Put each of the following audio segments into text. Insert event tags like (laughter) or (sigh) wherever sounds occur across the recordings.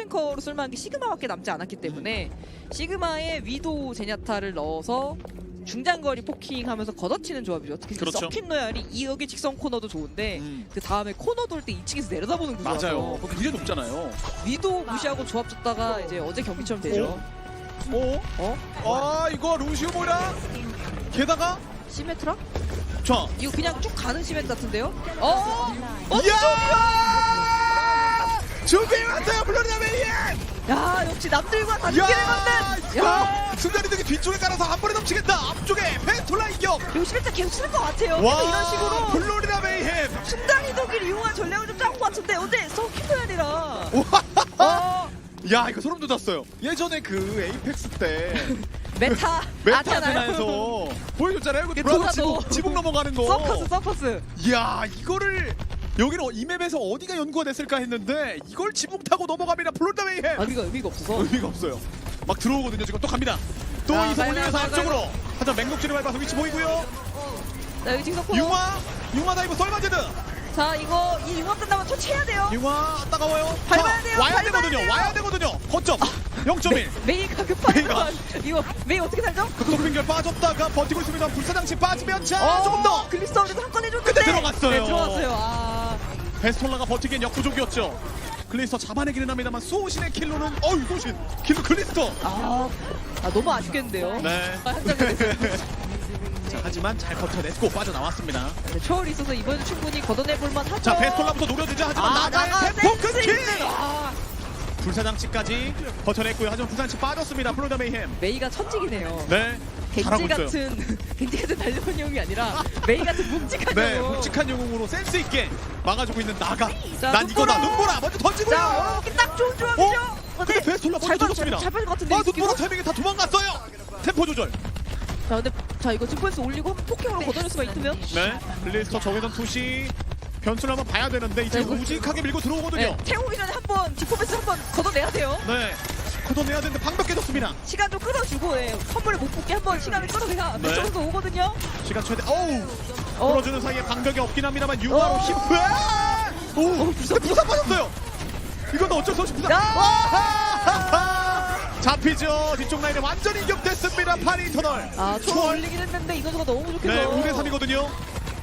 서브탱커로 쓸만한 게 시그마밖에 남지 않았기 때문에 시그마에 위도 제냐타를 넣어서 중장거리 포킹하면서 걷어치는 조합이죠. 특히 그 그렇죠. 서킷 로얄이 이역의 직선 코너도 좋은데 음. 그 다음에 코너 돌 때 2층에서 내려다보는 구조라서 맞아요. 그거 굉장히 높잖아요. 위도 무시하고 조합 줬다가 이제 어제 경기처럼 되죠. 오, 어? 아 이거 루시오 모라. 게다가 시메트라? 자, 이거 그냥 쭉 가는 시메트 같은데요? 어? 어? 야! 준비 왔어요, 플로리다 메이엔. 야 역시 남들과 다르게 야, 만든! 야! 순간 이동기 뒤쪽에 깔아서 한 번에 넘치겠다. 앞쪽에 페스톨라 이격. 계속 쓸것 같아요. 와, 이런 식으로 플로리다 메이햄. 순간 이동기를 이용한 전략을 좀짠것 같은데 어제 서킷 로얄이라 와, 어? 야 이거 소름 돋았어요. 예전에 그 에이펙스 때 (laughs) 메타 (laughs) 메타 아잖아요. 아테나에서 보여줬잖아요. 그. 지붕, 지붕 넘어가는 거. 서커스 서커스 이야 이거를 여기는 이 맵에서 어디가 연구가 됐을까 했는데 이걸 지붕 타고 넘어갑니다. 플로리다 메이햄. 아 의미가 의미가 없어서 의미가 없어요. 막 들어오거든요. 지금 또 갑니다. 또 아, 이성 올리면서 가요, 앞쪽으로. 하지만 맹독질을 밟아서 위치 보이고요. 자 여기 지금 코너 융화, 융화 다이브 썰마제드. 자 이거 이 융합 끝나면 터치해야 돼요 융화 따가워요. 밟아야 자, 돼요, 와야 밟아야 되거든요. 돼요. 와야 되거든요. 거점 0.1. 메이가. 건 이거 메이 어떻게 살죠? 극동빙결 빠졌다가 버티고 있습니다. 불사장치 빠지면 자 조금 더. 글리스타운에서 베스톨라가 버티기엔 역부족이었죠. 클리스터 잡아내기는 합니다만 소신의 킬로는 어유 소신 킬로 클리스터. 아, 아 너무 아쉽겠는데요. 네. 아. 자, 하지만 잘 버텨냈고 빠져나왔습니다. 네, 초월이 있어서 이번에 충분히 걷어내볼만 하죠. 자 베스톨라부터 노려주자 하지만 아, 나가의 나가 템포 센스 끊기. 있는- 아, 불사장치까지 버텨냈고요. 하지만 불사장치 빠졌습니다. 플로리다 메이햄. 메이가 천직이네요. 네. 겐지. 같은 (laughs) 겐지 같은 달려온 용이 아니라 메이 같은 묵직한 네, 용. 묵직한 영웅으로 센스 있게 막아주고 있는 나가. 자, 난 이거다. 눈보라. 먼저 던지고요. 자, 어, 딱 좋은 조합이죠. 어? 근데 베스톨라 먼저 던졌습니다. 잘 빠진 것 같은데. 아? 눈보라 타이밍에 다 도망갔어요. 템포 조절. 자, 근데 자 이거 지퍼에서 올리고 포킹으로 걷어낼 수가 있으면 네. 블리스터 적외선 투시 변수를 한번 봐야 되는데 이제 네, 우직하게 밀고 들어오거든요. 네, 태우기 전에 한번 지퍼에서 한번 걷어내야 돼요. 네. 걷어내야 되는데 방벽 깨졌습니다. 시간 좀 끌어주고 예, 선물을 못 붙게 한번 시간을 끌어내야 네. 왼쪽에서 오거든요. 시간 최대. 어우. 어. 끌어주는 사이에 방벽이 없긴 합니다만 유화로 어. 힘. 으아! 오. 부상, 근데 부상 빠졌어요. 이건 어쩔 수 없이 부상. 야! 와하하하! 잡히죠. 뒤쪽 라인에 완전히 이격됐습니다. 파리 터널. 아, 초월 올리긴 했는데 이 선수가 너무 부족해서. 네, 5대 3이거든요.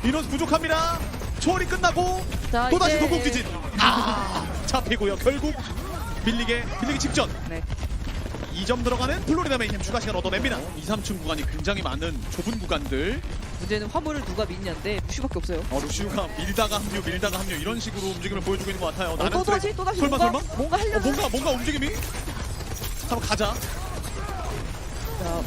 인원수 부족합니다. 초월이 끝나고 자, 또 다시 이제- 도곡 지진. 아, (laughs) 잡히고요. 결국 빌리게 빌리기 직전. 네. 2점 들어가는 플로리다 메이햄 추가 시간 얻어냅니다. 2, 3층 구간이 굉장히 많은 좁은 구간들. 문제는 화물을 누가 믿냐인데 슈밖에 없어요. 어, 루시우가 밀다가 합류, 밀다가 합류 이런 식으로 움직임을 보여주고 있는 것 같아요. 어, 또 다시 또 다시 설마 뭔가 설마? 뭔가 어, 하려고. 뭔가 뭔가 움직임이? 한번 가자. 자,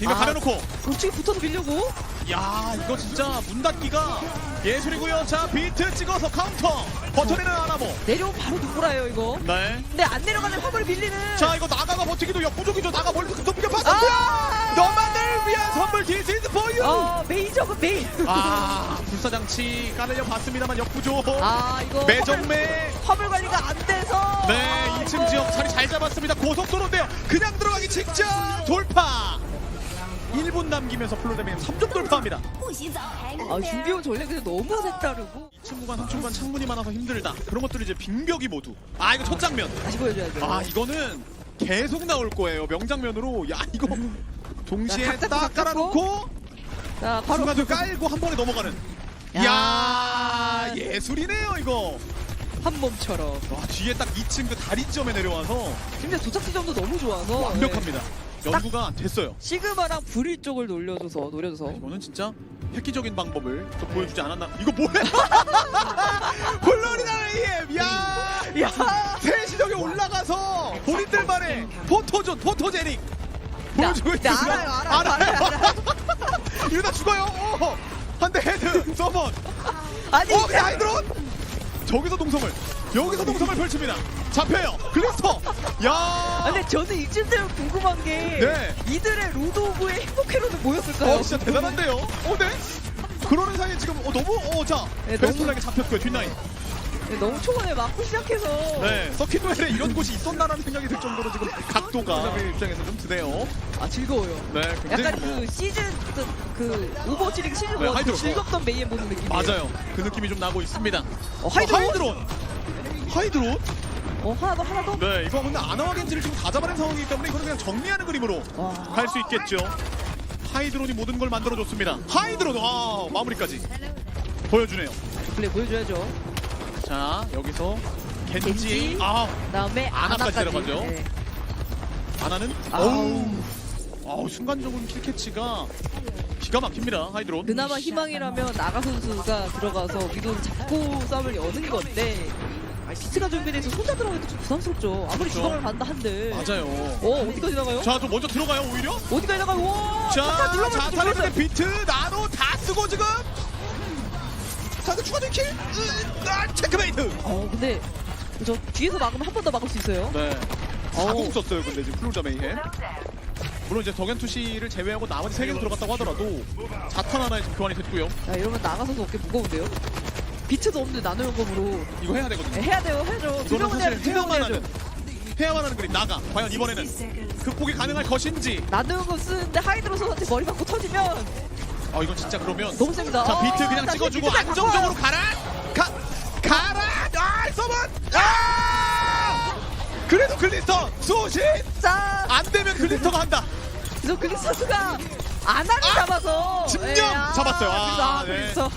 이거 아. 가려놓고. 우측에 붙어서 밀려고. 야 이거 진짜 문 닫기가 예술이고요. 자 비트 찍어서 카운터 버텨내는 아나모. 내려오면 바로 누구라요 이거. 네. 근데 안 내려가는 화물을 밀리는. 자 이거 나가가 버티기도 역부족이죠. 나가 멀리서 급속비가 받았고요. 아! 너만을 위한 선물 for you. 어 메이저가 메이. 아 불사장치 까내려 봤습니다만 역부족. 아 이거 매정매. 화물, 화물 관리가 안 돼서. 네, 아, 2층 이거. 지역 자리 잘 잡았습니다. 고속도로인데요. 그냥 들어가기 직전 돌파. 1분 남기면서 플로데메인 3점 돌파합니다. 아 준비온 전략이 너무 색다르고. 2층 구간, 3층 구간 창문이 많아서 힘들다. 그런 것들이 이제 빈벽이 모두. 아 이거 첫 장면. 다시 보여줘야죠. 아 이거는 계속 나올 거예요. 명장면으로. 야 이거 동시에 자, 각자 딱또 깔아놓고 자 바로 중간을 깔고 한 번에 넘어가는. 야. 야 예술이네요 이거. 한 몸처럼. 와 뒤에 딱 2층 그 다리점에 내려와서 근데 도착 지점도 너무 좋아서. 완벽합니다. 네. 연구가 됐어요. 시그마랑 브리 쪽을 노려줘서 노려줘서. 이거는 진짜 획기적인 방법을 또 보여주지 않았나? 이거 뭐야? (laughs) 플로리다 AM 야! 야. 세시적에 올라가서 본인들만의 포토존, 포토제닉 보여주고 네, 있습니다. 알아요, 알아요, 알아요, 알아요. (laughs) 이러다 죽어요. 어! 한대 헤드, 서먼. 아니 어, 그냥 하이드론. 저기서 동성을, 여기서 동성을 펼칩니다. 잡혀요. 글리스터. 야! 아, 근데 저는 이쯤 되면 궁금한 게 네. 이들의 로드 오브의 행복회로는 뭐였을까요? 어, 진짜 대단한데요. 어, 네. 그러는 사이에 지금 어, 너무 어, 자, 네, 베스톨라에게 잡혔고요. 뒷라인. 네, 너무 초반에 맞고 시작해서 네, 서킷웨일에 이런 곳이 있었나라는 생각이 들 정도로 지금 각도가 그 입장에서 좀 드네요. 아 즐거워요. 네, 굉장히 약간 뭐- 그 시즌 그, 그 오버워치 리그 시즌 네, 1 하이드로. 그 즐겁던 메이엔 보는 느낌. 맞아요. 그 느낌이 좀 나고 있습니다. 어, 하이드론? 어, 하이드론. 하이드론? 어 하나 더 하나 더. 네, 이거 근데 아나와 겐지를 지금 다 잡아낸 상황이기 때문에 이거는 그냥 정리하는 그림으로 와. 갈 수 있겠죠. 하이드론이 모든 걸 만들어줬습니다. 하이드론, 아 마무리까지 보여주네요. 플레이 보여줘야죠. 자, 여기서 겐지, 겐지. 아 그다음에 아나까지 아나까지. 내려가죠. 네. 아나는 아우. 어우, 아우 순간적인 킬캐치가 기가 막힙니다. 하이드론. 그나마 희망이라면 나가 선수가 들어가서 위도를 잡고 싸움을 여는 건데 비트가 준비돼서 혼자 들어가기도 좀 부담스럽죠. 아무리 그렇죠. 주방을 간다 한들. 맞아요. 어 어디까지 나가요? 자, 또 먼저 들어가요 오히려. 어디까지 나가요? 와! 자, 자탄의 눌렀어요. 비트 나노 다 쓰고 지금. 자, 그 추가적인 킬. 으, 아, 체크메이트. 어 근데 저 뒤에서 막으면 한 번 더 막을 수 있어요. 네. 어우. 4공 썼어요, 근데 지금 플루자 메이햄. 물론 이제 덕현 투시를 제외하고 나머지 3개도 들어갔다고 하더라도 자탄 하나에 지금 교환이 됐고요. 야 이러면 나가서도 어깨 무거운데요? 비트도 없는데 나노 연금으로 이거 해야 되거든요. 네, 해야 돼요, 해야죠. 두 이거는 명은 해야 사실 두 명은 해야만 해야죠. 하는 해야만 하는 그림 나가. 과연 이번에는 극복이 가능할 것인지. 나노 연금 쓰는데 하이드로 선한테 머리 맞고 터지면 아 이건 진짜 그러면 너무 셉니다. 자 비트 어, 그냥 다시 찍어주고 비트 잘 안정적으로. 가라. 가 가라. 아 서번. 아 그래도 글리스터 수신 자, 안 되면 글리스터가 한다. 그래서 그리스 선수가 아나를 잡아서 집념 예, 아, 잡았어요. 아, 그래서 아, 네. 그래서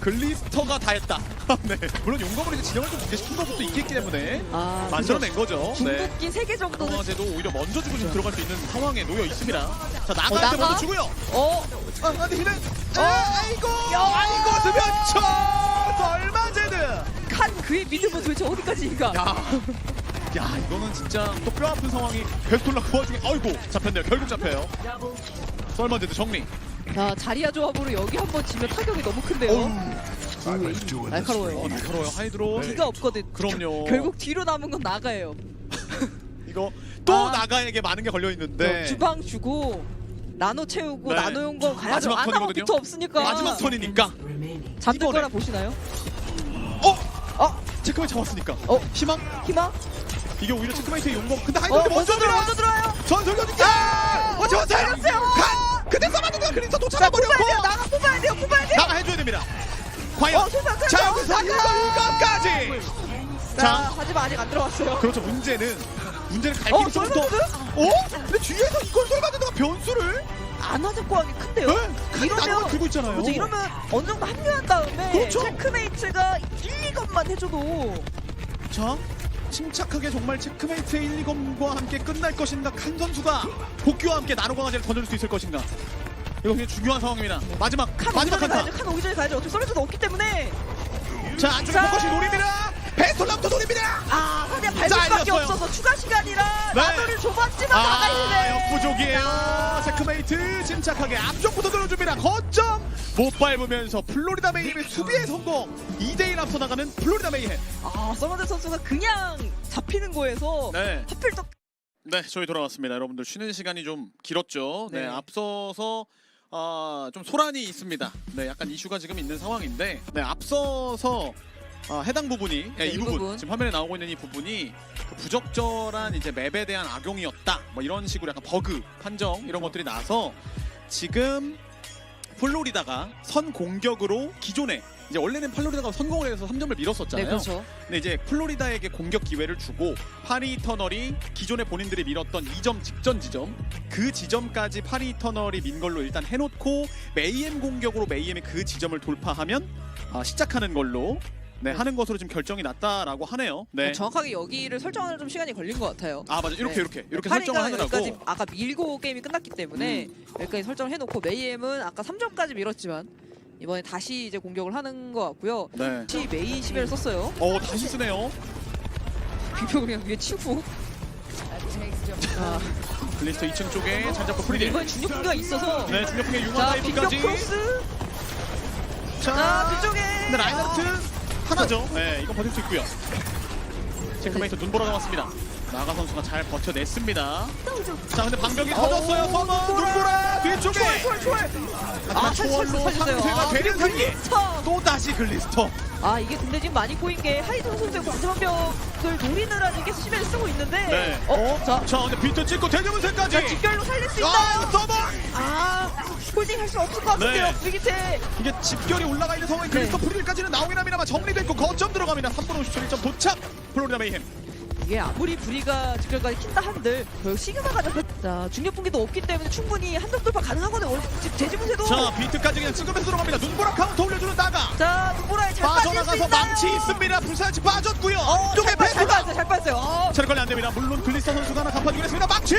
글리스터가 다 했다. 네. 물론 용검을 이제 진영을 좀 두개 시킨 것도 있기 때문에 아, 만들어낸 거죠. 네. 중국긴 세개 정도는 강화제도 오히려 먼저 주고 지금 들어갈 수 있는 상황에 놓여 있습니다. 자 나갈 어, 때 나가? 먼저 주고요. 어, 아, 근데 힘은 어? 아이고 야. 아이고 스면쳐 설마제드. 칸 그의 믿음은 도대체 어디까지인가? 야. 야 이거는 진짜 또 뼈 아픈 상황이 베스톨라 그 와중에 아이고 잡혔네요. 결국 잡혀요. 설마제드 정리. 자, 자리야 조합으로 여기 한번 지면 타격이 너무 큰데요. 어우, 날카로워요. 어, 날카로워요. 하이드로. 기가 없거든. 그럼요. (laughs) 결국 뒤로 남은 건 나가예요. (laughs) 이거 또 아. 나가에게 많은 게 걸려 있는데 주방 주고 나노 채우고 네. 나노 용거 가야죠. 마지막 안 하고 턴이거든요. 비트 없으니까. 마지막 턴이니까. 잠들. 거라 보시나요? 어 어, 체크메이트 잡았으니까. 어, 희망 희망? 이게 오히려 체크메이트의 용검. 근데 어, 하이드로 먼저 들어. 먼저 들어요. 전설교 중야 어, 좋았어요. 살렸어요. 간. 근데 써봤는데 그린서 자, 도착해 버렸고. 뽑아야 돼요. 나가 뽑아야 돼요. 뽑아야 돼요. 나가 해줘야 됩니다. 과연. 어. 자 여기서 나가. 이거까지. 자, 자. 하지만 아직 안 들어왔어요. 그렇죠. 문제는 문제는 갈 어, 길이 조금 더. 썰만드? 어? 근데 뒤에서 이걸 썰만드가 변수를. 안 하자고 하기 큰데요. 네? 나노가 들고 있잖아요. 그렇죠. 이러면 어느 정도 합류한 다음에 그렇죠. 체크메이트가 1, 2건만 해줘도 자 침착하게 정말 체크메이트의 1, 2검과 함께 끝날 것인가 칸 선수가 복귀와 함께 나노 강화제를 던져줄 수 있을 것인가 이거 굉장히 중요한 상황입니다 마지막 칸 마지막 한타 가야죠. 칸 오기 전에 가야죠. 어떻게 썰어줘도 없기 때문에 자 안쪽에 자. 포커싱 노립니다 베스톨람도 노립니다 아 수밖에 잘렸어요. 없어서 추가 시간이라 네. 나도를 좁았지만 아 나가이네 역부족이에요 체크메이트 침착하게 앞쪽부터 들어줍니다 거점 못 밟으면서 플로리다 메이햄의 수비에 성공 2대1 앞서 나가는 플로리다 메이햄 아 서머드 선수가 그냥 잡히는 거에서 네. 하필 또 네, 저희 돌아왔습니다. 여러분들 쉬는 시간이 좀 길었죠. 네, 네. 앞서서 아, 좀 소란이 있습니다. 네, 약간 이슈가 지금 있는 상황인데, 네, 앞서서 아, 해당 부분이 네, 네, 이 이 부분, 부분. 지금 화면에 나오고 있는 이 부분이 그 부적절한 이제 맵에 대한 악용이었다. 뭐 이런 식으로 약간 버그 판정 이런 것들이 나서 지금 플로리다가 선 공격으로 기존에 이제 원래는 플로리다가 선공을 해서 3점을 밀었었잖아요. 네 그렇죠 근데 이제 플로리다에게 공격 기회를 주고 파리 이터널이 기존에 본인들이 밀었던 2점 직전 지점 그 지점까지 파리 이터널이 민 걸로 일단 해놓고 메이엠 공격으로 메이엠이 그 지점을 돌파하면 아, 시작하는 걸로 네, 하는 것으로 지금 결정이 났다라고 하네요. 네. 정확하게 여기를 설정하는 좀 시간이 걸린 것 같아요 아 맞아 이렇게 네. 이렇게 이렇게 설정을 하느라고 음. 여기까지 아까 밀고 게임이 끝났기 때문에 여기까지 설정을 해놓고 메이엠은 아까 3점까지 밀었지만 이번에 다시 이제 공격을 하는 것 같고요 네. 다시 메이 시벨을 썼어요 어 다시 쓰네요. 비표 그냥 위에 치고 자, 블리스터 2층 쪽에 잘 잡고 프리딜. 이번에 중력 분기가 있어서 네 중력풍의 융화 자 다이브까지. 크로스 자 자 뒤쪽에 근데 라인하트 하나죠. 네, 이건 버틸 수 있고요. 체크메이트 눈보라 나왔습니다. 나가 선수가 잘 버텨냈습니다. 자, 근데 방벽이 터졌어요. 오, 서머 눈보라. 뒤쪽에. 초월 초월 하지만 아 초월로 상태가 아, 되는 사이에. 또 다시 글리스터. 아 이게 근데 지금 많이 꼬인 게 하이든 선수의 관전병을 노리느라 이게 시벨을 쓰고 있는데 네. 어? 자, 자, 근데 비트 찍고 대대문세까지. 자 집결로 살릴 수 아, 있나요? 서머. 아 홀딩 할 수 없을 것 같은데요 네. 브리기테 이게 집결이 올라가 있는 상황에 글리스터 프리딜까지는 나오긴 합니다만 정리됐고 거점 들어갑니다. 3분 50초 1점 도착. 플로리다 메이햄. 이게 아무리 불이가 직결까지 킨다 한들 결국 시그마가 잡혔 자 중력 분기도 없기 때문에 충분히 한점 돌파 가능하거든요. 지- 제지문세도 자 비트까지 그냥 찍으면서 들어갑니다. 눈보라 카운터 올려주는 다가 자 눈보라에 잘 빠질 수 빠져나가서 있나요? 망치 있습니다. 부산치 빠졌고요. 어, 쪽에 잘, 빠- 잘 빠졌어요. 잘 빠졌어요. 어. 체력 관리 안 됩니다. 물론 글리스터 선수가 하나 갚아주긴 했습니다. 망치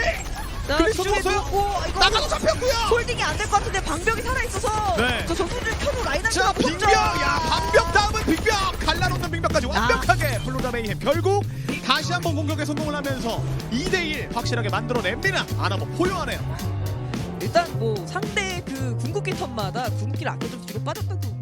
자 글리스터 뒤쪽에 누웠어요. 누웠고 이거 나가도 잡혔고요. 홀딩이 안 될 것 같은데 방벽이 살아있어서 네. 저 전투를 켜고 라인을 자 빙벽 야 방벽 다음은 빙벽 갈라놓는 빙벽까지 완벽하게 플로라 메이햄 결국 다시 한번 공격에 성공을 하면서 2대1 확실하게 만들어냅니다. 아나모 포효하네요. 일단 뭐 상대 그 궁극기 턴마다 궁극기를 아껴 좀 뒤로 빠졌다고